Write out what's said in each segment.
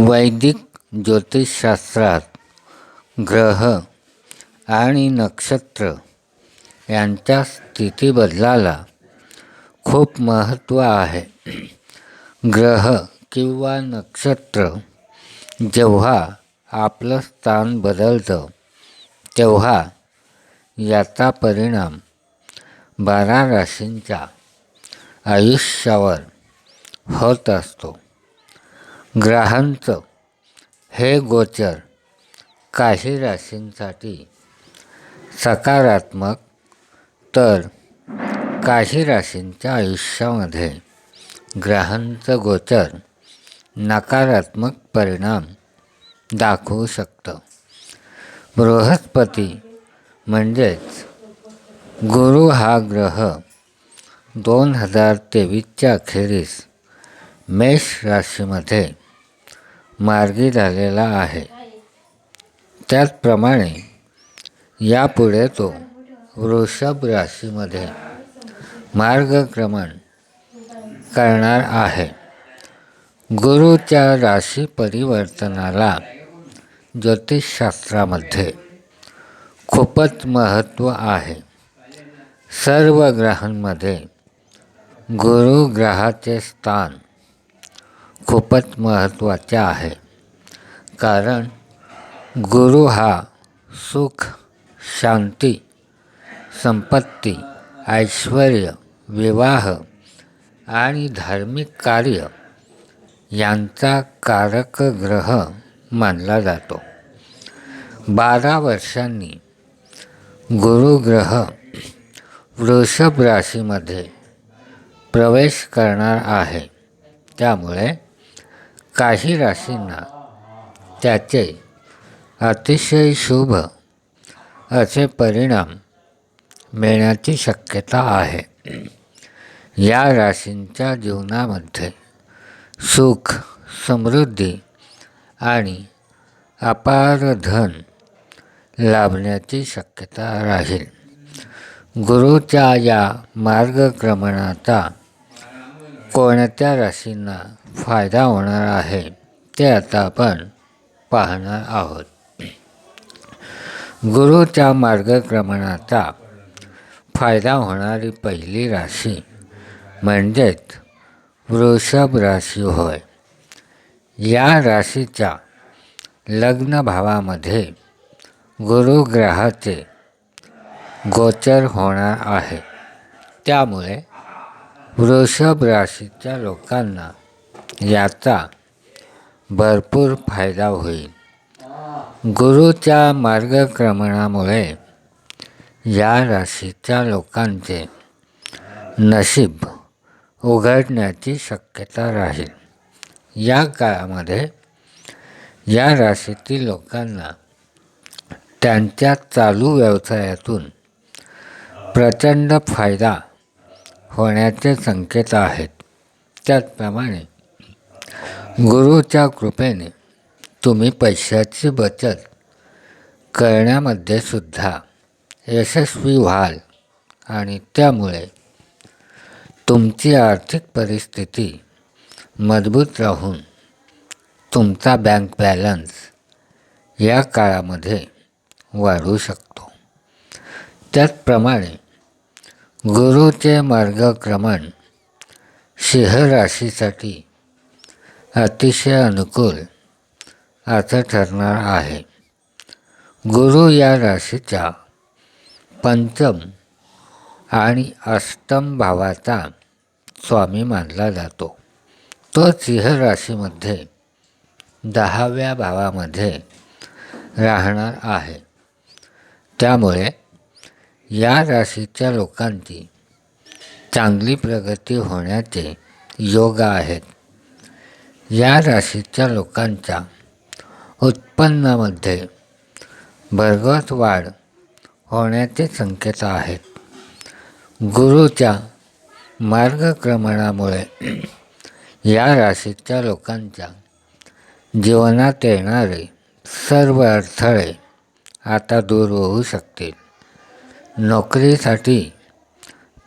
वैदिक ज्योतिषशास्त्रात ग्रह आणि नक्षत्र यांच्या स्थितीबदलाला खूप महत्त्व आहे. ग्रह किंवा नक्षत्र जेव्हा आपलं स्थान बदलतं तेव्हा याचा परिणाम बारा राशींच्या आयुष्यावर होत असतो. ग्रहांचं. हे गोचर काही राशींसाठी सकारात्मक तर काही राशींच्या आयुष्यामध्ये ग्रहांचं गोचर नकारात्मक परिणाम दाखवू शकतं. बृहस्पती म्हणजेच गुरु हा ग्रह दोन हजार तेवीसच्या अखेरीस मेष राशीमध्ये मार्गी झालेला आहे. त्याचप्रमाणे यापुढे तो वृषभ राशीमध्ये मार्गक्रमण करणार आहे. गुरुच्या राशी परिवर्तनाला ज्योतिषशास्त्रामध्ये खूपच महत्त्व आहे. सर्व ग्रहांमध्ये गुरु ग्रहाचे स्थान खूपच महत्त्वाचे आहे. कारण गुरु हा सुख शांती संपत्ती ऐश्वर विवाह आणि धार्मिक कार्य यांचा कारक ग्रह मानला जातो. बारा वर्षांनी गुरुग्रह वृषभ राशीमध्ये प्रवेश करणार आहे. त्यामुळे काही राशींना त्याचे अतिशय शुभ असे परिणाम मिळण्याची शक्यता आहे. या राशींच्या जीवनामध्ये सुख समृद्धी आणि अपार धन लाभण्याची शक्यता राहील. गुरुच्या या मार्गक्रमणाचा कोणत्या राशींना फायदा होणार आहे ते आता आपण पाहणार आहोत. गुरुच्या मार्गक्रमणाचा फायदा होणारी पहिली राशी म्हणजेच वृषभ राशी होय. या राशीच्या लग्नभावामध्ये गुरुग्रहाचे गोचर होणार आहे. त्यामुळे वृषभ राशीच्या लोकांना याचा भरपूर फायदा होईल. गुरुच्या मार्गक्रमणामुळे या राशीच्या लोकांचे नशीब उघडण्याची शक्यता राहील. या काळामध्ये या राशीतील लोकांना त्यांच्या चालू व्यवसायातून प्रचंड फायदा होण्याचे संकेत आहेत. त्याचप्रमाणे गुरुच्या कृपेने तुम्ही पैशाची बचत करण्यामध्ये सुद्धा यशस्वी व्हाल आणि त्यामुळे तुमची आर्थिक परिस्थिती मजबूत राहून तुमचा बँक बॅलन्स या काळामध्ये वाढू शकतो. त्याचप्रमाणे गुरुचे मार्गक्रमण सिंह राशीसाठी अतिशय अनुकूल असं ठरणार आहे. गुरु या राशीच्या पंचम आणि अष्टम भावाचा स्वामी मानला जातो. तो सिंह राशीमध्ये दहाव्या भावामध्ये राहणार आहे. त्यामुळे या राशीच्या लोकांची चांगली प्रगती होण्याचे योग आहेत. या राशीच्या लोकांच्या उत्पन्नामध्ये भरघोस वाढ होण्याचे संकेत आहेत. गुरुच्या मार्गक्रमणामुळे या राशीच्या लोकांच्या जीवनात येणारे सर्व अडथळे आता दूर होऊ शकतील. नोकरीसाठी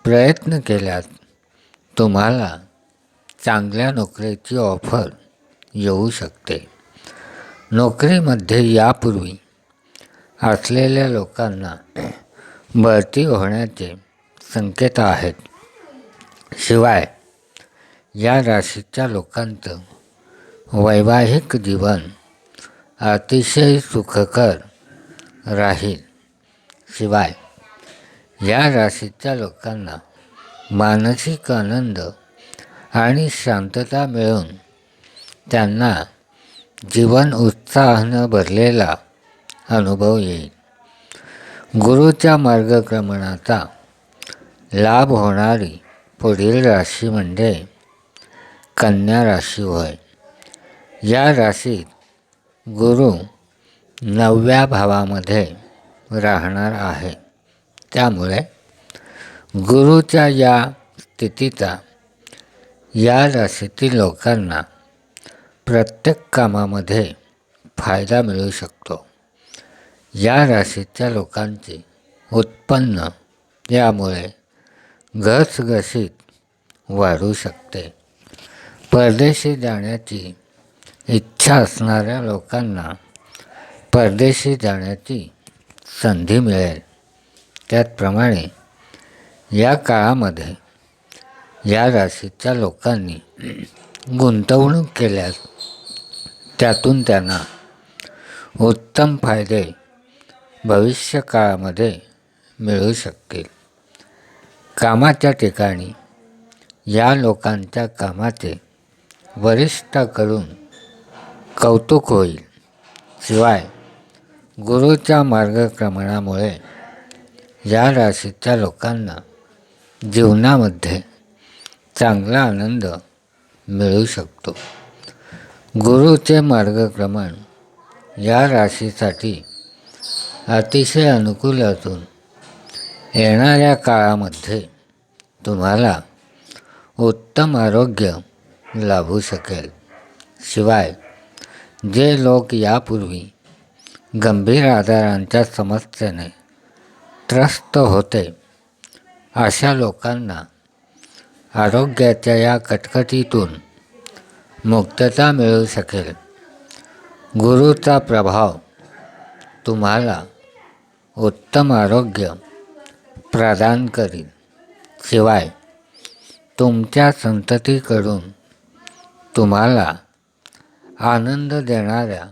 प्रयत्न केल्यास तुम्हाला चांगल्या नोकरीची ऑफर येऊ शकते. नोकरीमध्ये यापूर्वी असलेल्या लोकांना भरती होण्याचे संकेत आहेत. शिवाय या राशीच्या लोकांचं वैवाहिक जीवन अतिशय सुखकर राहील. शिवाय या राशीच्या लोकांना मानसिक आनंद आणि शांतता मिळून त्यांना जीवन उत्साहानं भरलेला अनुभव येईल. गुरुच्या मार्गक्रमणाचा लाभ होणारी पुढील राशी म्हणजे कन्या राशी होय. या राशीत गुरु नवव्या भावामध्ये राहणार आहे. त्यामुळे गुरुच्या या स्थितीचा या राशीतील लोकांना प्रत्येक कामामध्ये फायदा मिळू शकतो. या राशीच्या लोकांचे उत्पन्न यामुळे घसघशीत वाढू शकते. परदेशी जाण्याची इच्छा असणाऱ्या लोकांना परदेशी जाण्याची संधी मिळेल. त्याचप्रमाणे या काळामध्ये या राशीच्या लोकांनी गुंतवणूक केल्यास त्यातून त्यांना उत्तम फायदे भविष्य काळामध्ये मिळू शकतील. कामाच्या ठिकाणी या लोकांच्या कामाचे वरिष्ठाकडून कौतुक होईल. शिवाय गुरुच्या मार्गक्रमणामुळे या राशीच्या लोकांना जीवनामध्ये चांगला आनंद मिळू शकतो. गुरुचे मार्गक्रमण या राशीसाठी अतिशय अनुकूल असून येणाऱ्या काळामध्ये तुम्हाला उत्तम आरोग्य लाभू शकेल. शिवाय जे लोक यापूर्वी गंभीर आजारांच्या समस्येने त्रस्त होते. अशा लोकांना आरोग्याच्या या कटकटीतून मुक्तता मिळू शकेल. गुरुचा प्रभाव तुम्हाला उत्तम आरोग्य प्रदान करील शिवाय तुमच्या संततीकडून तुम्हाला आनंद देणाऱ्या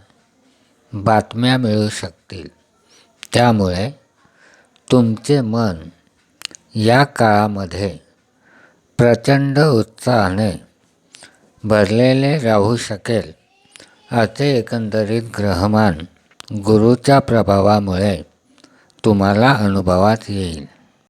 बातम्या मिळू शकतील. त्यामुळे तुमचे मन या काळामध्ये प्रचंड उत्साहाने भरलेले राहू शकेल असे एकंदरीत ग्रहमान गुरुच्या प्रभावामुळे तुम्हाला अनुभवात येईल.